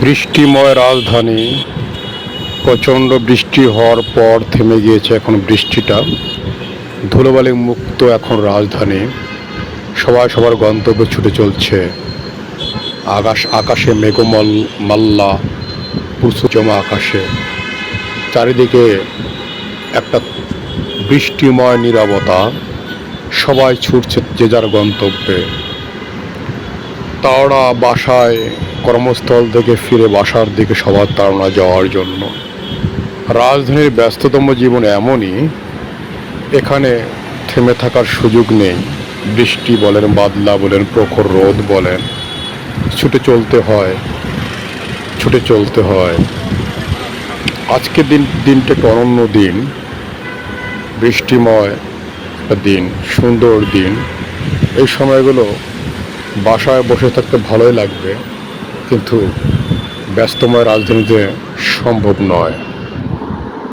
বৃষ্টিময় রাজধানী। প্রচণ্ড বৃষ্টি হওয়ার পর থেমে গিয়েছে এখন বৃষ্টিটা। ধুলোবালি মুক্ত এখন রাজধানী। সবাই সবার গন্তব্যে ছুটে চলছে। আকাশ, আকাশে মেঘমল, মাল্লা জমা আকাশে। চারিদিকে একটা বৃষ্টিময় নীরবতা। সবাই ছুটছে যে যার গন্তব্যে। তাওড়া বাসায় কর্মস্থল থেকে ফিরে বাসার দিকে সবার তাড়না যাওয়ার জন্য। রাজধানীর ব্যস্ততম জীবন এমনই, এখানে থেমে থাকার সুযোগ নেই। বৃষ্টি বলেন, বাদলা বলেন, প্রখর রোদ বলেন। ছুটে চলতে হয়, ছুটে চলতে হয়। আজকের দিন, দিনটা অনন্য দিন। বৃষ্টিময় দিন, সুন্দর দিন। এই সময়গুলো বাসায় বসে থাকতে ভালোই লাগবে কিন্তু ব্যস্তময় রাজধানীতে সম্ভব নয়।